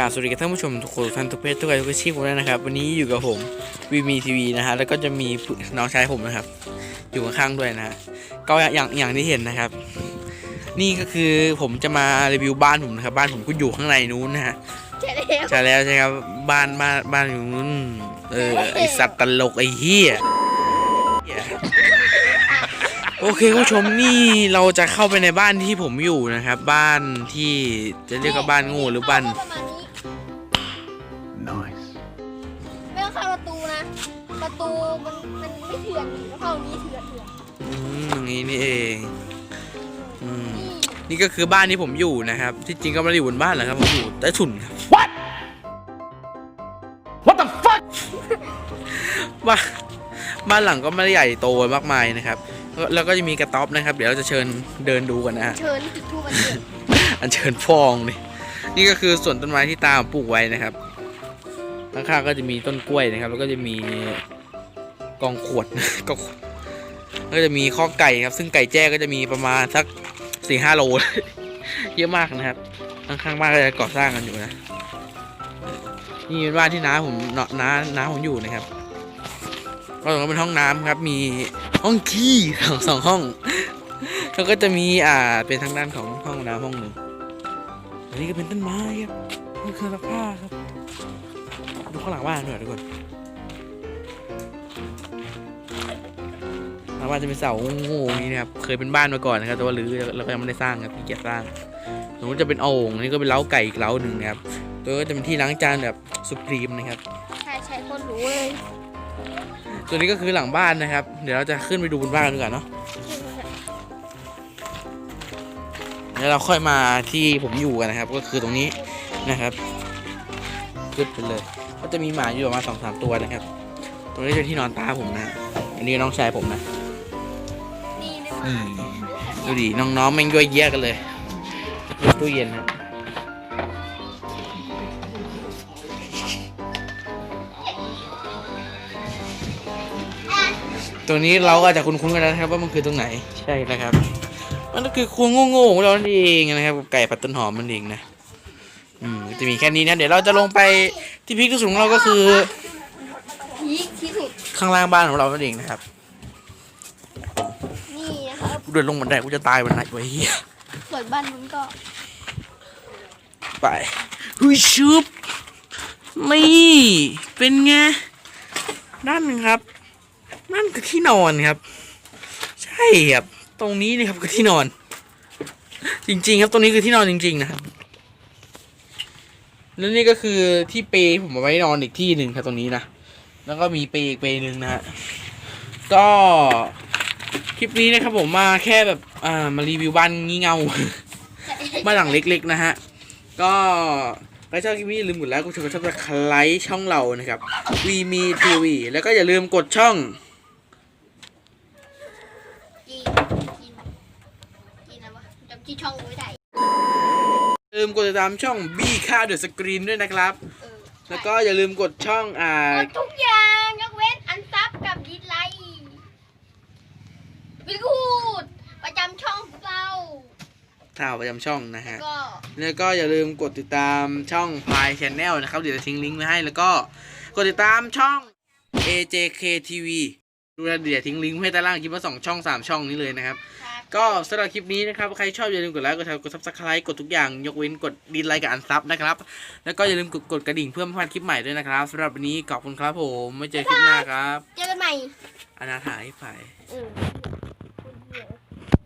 กราบสวัสดีกับท่านผู้ชมทุกคนทุกท่านทุกเพศทุกวัยทุกอาชีพผมด้วยนะครับ วันนี้อยู่กับผมวีมีทีวีนะฮะแล้วก็จะมีน้องชายผมนะครับ อยู่ข้างๆด้วยนะฮะก็อย่างอย่างที่เห็นนะครับ นี่ก็คือผมจะมารีวิวบ้านผมนะครับ บ้านผมก็อยู่ข้างในนู้นนะฮะใช่แล้วใช่แล้วใช่ครับบ้านบ้านบ้านอยู่นู้นเออไอสัตว์ตลกไอเหี้ยเหี้ยโอเคคุณผู้ชมนี่เราจะเข้าไปในบ้านที่ผมอยู่นะครับ บ้านที่จะเรียกว่าบ้านโงูหรือบ้าน ประตูมันมันไม่เถื่อนนี่แล้วเข้านี้เถื่อนเถื่อนอืมอย่างนี้นี่เองอืมนี่นี่ก็คือบ้านที่ผมอยู่นะครับ ที่จริงก็ไม่ได้อยู่บนบ้านหรอกครับผมอยู่ใต้ถุนครับ What? What the fuck? บ้านบ้านหลังก็ไม่ได้ใหญ่โตมากมายนะครับ แล้วแล้วก็จะมีกระต๊อบนะครับ เดี๋ยวเราจะเชิญเดินดูกันนะฮะ เชิญจุดทูบมันเถื่อนอันเชิญฟองนี่นี่ก็คือสวนต้นไม้ที่ตาผมปลูกไว้นะครับ ข้างๆก็จะมีต้นกล้วยนะครับ แล้วก็จะมีกองขวดก็จะมีข้อไก่ครับ ซึ่งไก่แจ้ก็จะมีประมาณสักสี่ห้าโลเยอะมากนะครับข้างๆบ้านก็จะก่อสร้างกันอยู่นะนี่เป็นบ้านที่น้าผมเนาะน้าน้าผมอยู่นะครับก็ตรงนั้นเป็นห้องน้ำครับ มีห้องขี้สองสองห้องแล้วก็จะมีอ่าเป็นทางด้านของห้องน้ำห้องหนึ่งอันนี้ก็เป็นต้นไม้ครับนี่คือสภาพครับ ดูข้างหลังบ้านด้วยทุกคนหลังบ้านจะเป็นเสาโง่ๆอย่างนี้นะครับ เคยเป็นบ้านมาก่อนนะครับ แต่ว่ารื้อแล้วก็ยังไม่ได้สร้างครับพี่เกียรสร้างตรงนู้นจะเป็นโอ่งอันนี่ก็เป็นเล้าไก่อีกเล้าหนึ่งนะครับ ตัวก็จะเป็นที่ล้างจานแบบสุพรีมนะครับ ใช่ใช่คนรู้เลยตัวนี้ก็คือหลังบ้านนะครับ เดี๋ยวเราจะขึ้นไปดูบนบ้านกันดีกว่าเนาะแล้วเราค่อยมาที่ผมอยู่กันนะครับ ก็คือตรงนี้นะครับ ขึ้นไปเลย ก็จะมีหมาอยู่ประมาณสองสามตัวนะครับตรงนี้เป็นที่นอนตาผมนะ อันนี้น้องชายผมนะนี่นะอืมดูดิน้องๆแม่งย่อยแยกกันเลยตู้เย็นนะตรงนี้เราก็อาจจะคุ้นๆกันแล้วนะครับ ว่ามันคือตรงไหนใช่นะครับ มันก็คือครัวโง่ๆของเรานั่นเองนะครับไก่ผัดต้นหอมมันเองนะ อืมจะมีแค่นี้นะ เดี๋ยวเราจะลงไป ที่พีคที่สุดของเราก็คือพีคที่สุดข้างล่างบ้านของเรานั่นเองนะครับนี่นะครับกูเดินลงบันไดกูจะตายวันไหนวะเฮียส่วนบ้านนู้นก็ไปหุยชุบนี่เป็นไงนั่นครับ นั่นคือที่นอนครับ ใช่ครับตรงนี้นี่ครับคือที่นอน จริง ๆ ครับตรงนี้คือที่นอนจริง ๆ นะครับ แล้วนี่ก็คือที่เปย์ผมเอาไว้นอนอีกที่หนึ่งครับตรงนี้นะ แล้วก็มีเปย์อีกเปย์หนึ่งนะฮะ ก็คลิปนี้นะครับผมมาแค่แบบอ่ามารีวิวบ้านงี่เงา บ้านหลังเล็ก ๆ นะฮะ ก็ใครชอบคลิปนี้ลืมกดไลค์กดแชร์กดซับสไครต์ช่องเรานะครับวีมีทีวีแล้วก็อย่าลืมกดช่อง กินกินกินอะไรวะจำที่ช่องไว้ได้ ลืมกดติดตามช่องบีค่าเดอะสกรีนด้วยนะครับ เออแล้วก็อย่าลืมกดช่องอ่า หมดทุกอย่างยกเว้นอันซับกับดิสไลค์วิกูดประจำช่องของเราข่าวประจำช่องนะฮะ ก็แล้วก็อย่าลืมกดติดตามช่องพายชแนลนะครับ เดี๋ยวจะทิ้งลิงก์ไว้ให้ แล้วก็กดติดตามช่อง AJK TV ดูแลเดี๋ยวทิ้งลิงก์ไว้ให้ใต้ล่างคลิปว่าสองช่องสามช่องนี้เลยนะครับครับ ก็สำหรับคลิปนี้นะครับ ใครชอบอย่าลืมกดไลค์ กดแชร์กดซับสไครต์กดทุกอย่าง ยกเว้นกดดีไลค์กับอันซับนะครับ แล้วก็อย่าลืมกดกดกระดิ่งเพื่อไม่พลาดคลิปใหม่ด้วยนะครับสำหรับวันนี้ขอบคุณครับผม ไม่เจอคลิปหน้าครับ เจอกันใหม่อนาถาให้ฝ่ายเออ